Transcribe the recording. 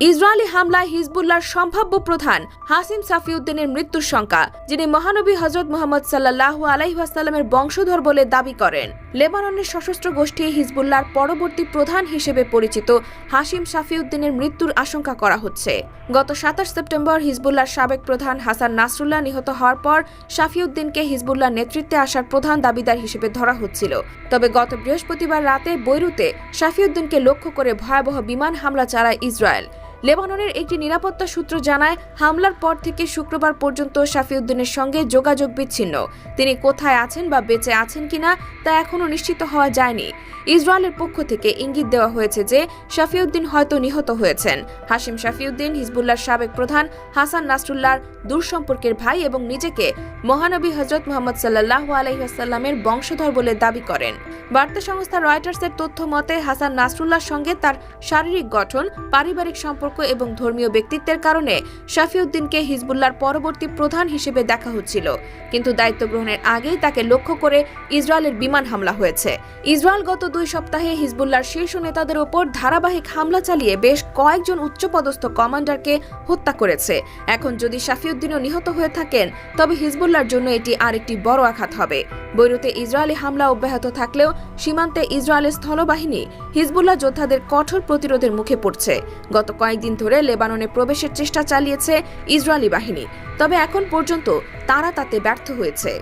Israeli হামলায় হিজবুল্লাহর সম্ভাব্য প্রধান হাসিম সাফিউদ্দিনের মৃত্যুর শঙ্কা, যিনি মহানবী হজরত মোহাম্মদ সাল্লাহ আলাইহাসাল্লামের বংশধর বলে দাবি করেন। লেবাননের সশস্ত্র গোষ্ঠী হিজবুল্লাহর পরবর্তী প্রধান হিসেবে পরিচিত হাসিম সাফিউদ্দিনের মৃত্যুর আশঙ্কা করা হচ্ছে। গত সাতাশ সেপ্টেম্বর হিজবুল্লাহর সাবেক প্রধান হাসান নাসরুল্লাহ নিহত হওয়ার পর সাফিউদ্দিনকে হিজবুল্লাহ নেতৃত্বে আসার প্রধান দাবিদার হিসেবে ধরা হচ্ছিল। তবে গত বৃহস্পতিবার রাতে বৈরুতে সাফিউদ্দিনকে লক্ষ্য করে ভয়াবহ বিমান হামলা চালায় ইসরায়েল। লেবাননের একটি নিরাপত্তা সূত্র জানায়, হামলার পর থেকে শুক্রবার পর্যন্ত শাফিউদ্দিনের সঙ্গে যোগাযোগ বিচ্ছিন্ন। তিনি কোথায় আছেন বা বেঁচে আছেন কিনা তা এখনও নিশ্চিত হওয়া যায়নি। ইসরায়েলের পক্ষ থেকে ইঙ্গিত দেওয়া হয়েছে যে, শাফিউদ্দিন হয়তো নিহত হয়েছেন। হাসিম শাফিউদ্দিন, হিজবুল্লাহর সাবেক প্রধান, হাসান নাসরুল্লাহর দূরসম্পর্কের ভাই এবং নিজেকে মহানবী হজরত মোহাম্মদ সাল্লাহ আলহিহাসাল্লামের বংশধর বলে দাবি করেন। বার্তা সংস্থা রয়টার্সের তথ্য মতে, হাসান নাসরুল্লাহর সঙ্গে তার শারীরিক গঠন, পারিবারিক সম্পর্ক এবং ধর্মীয় ব্যক্তিত্বের কারণে শাফিউদ্দিনকে হিজবুল্লাহর পরবর্তী প্রধান হিসেবে দেখা হচ্ছিল। কিন্তু দায়িত্ব গ্রহণের আগেই তাকে লক্ষ্য করে ইসরায়েলের বিমান হামলা হয়েছে। ইসরায়েল গত দুই সপ্তাহে হিজবুল্লাহর শীর্ষ নেতাদের ওপর ধারাবাহিক হামলা চালিয়ে বেশ কয়েকজন উচ্চপদস্থ কমান্ডারকে হত্যা করেছে। এখন যদি শাফিউদ্দিনও নিহত হয়ে থাকেন, তবে হিজবুল্লাহর জন্য এটি আরেকটি বড় আঘাত হবে। বৈরুতে ইসরায়েলি হামলা অব্যাহত থাকলেও সীমান্তে ইসরায়েলের স্থলবাহিনী হিজবুল্লাহ যোদ্ধাদের কঠোর প্রতিরোধের মুখে পড়ছে। গত কয়েকদিন ধরে লেবাননে প্রবেশের চেষ্টা চালিয়েছে ইসরায়েলি বাহিনী। তবে এখন পর্যন্ত তারা তাতে ব্যর্থ হয়েছে।